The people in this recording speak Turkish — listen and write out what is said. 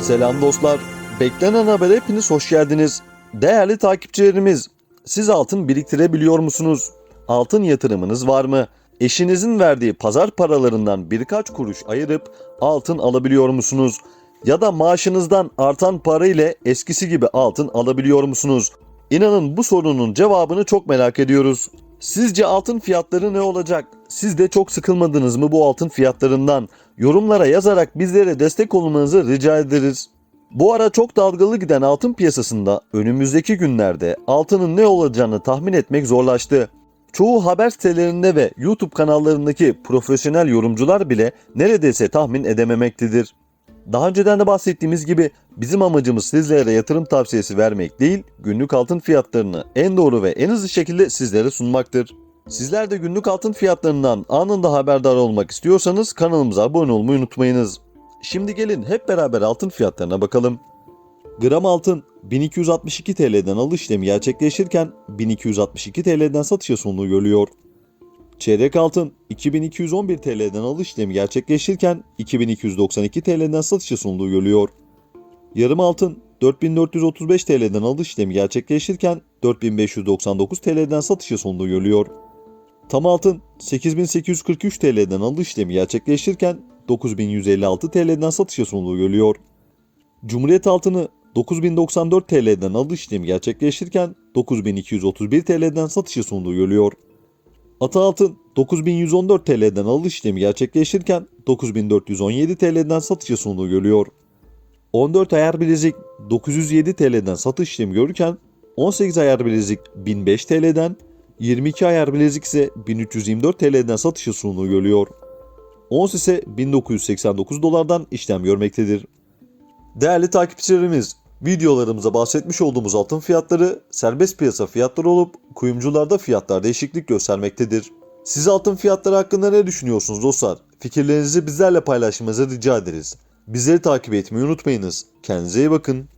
Selam dostlar. Beklenen habere hepiniz hoş geldiniz. Değerli takipçilerimiz, siz altın biriktirebiliyor musunuz? Altın yatırımınız var mı? Eşinizin verdiği pazar paralarından birkaç kuruş ayırıp altın alabiliyor musunuz? Ya da maaşınızdan artan para ile eskisi gibi altın alabiliyor musunuz? İnanın bu sorunun cevabını çok merak ediyoruz. Sizce altın fiyatları ne olacak? Siz de çok sıkılmadınız mı bu altın fiyatlarından? Yorumlara yazarak bizlere destek olmanızı rica ederiz. Bu ara çok dalgalı giden altın piyasasında önümüzdeki günlerde altının ne olacağını tahmin etmek zorlaştı. Çoğu haber sitelerinde ve YouTube kanallarındaki profesyonel yorumcular bile neredeyse tahmin edememektedir. Daha önceden de bahsettiğimiz gibi bizim amacımız sizlere yatırım tavsiyesi vermek değil, günlük altın fiyatlarını en doğru ve en hızlı şekilde sizlere sunmaktır. Sizler de günlük altın fiyatlarından anında haberdar olmak istiyorsanız kanalımıza abone olmayı unutmayınız. Şimdi gelin hep beraber altın fiyatlarına bakalım. Gram altın 1262 TL'den alış işlemi gerçekleşirken 1262 TL'den satışa sunduğu görülüyor. Çeyrek altın 2211 TL'den alış işlemi gerçekleşirken 2292 TL'den satışa sunduğu görülüyor. Yarım altın 4435 TL'den alış işlemi gerçekleşirken 4599 TL'den satışa sunduğu görülüyor. Tam altın 8843 TL'den alış işlemi gerçekleşirken 9156 TL'den satışa sunduğu görülüyor. Cumhuriyet altını 9094 TL'den alış işlemi gerçekleşirken 9231 TL'den satışa sunduğu görülüyor. Ata altın 9114 TL'den alış işlemi gerçekleşirken 9417 TL'den satışa sunduğu görülüyor. 14 ayar bilezik 907 TL'den satış işlemi görürken 18 ayar bilezik 1005 TL'den 22 ayar bilezik ise 1324 TL'den satışa sunduğu görülüyor. Ons ise 1989 dolardan işlem görmektedir. Değerli takipçilerimiz, videolarımıza bahsetmiş olduğumuz altın fiyatları serbest piyasa fiyatları olup kuyumcularda fiyatlar değişiklik göstermektedir. Siz altın fiyatları hakkında ne düşünüyorsunuz dostlar? Fikirlerinizi bizlerle paylaşmanızı rica ederiz. Bizleri takip etmeyi unutmayınız. Kendinize iyi bakın.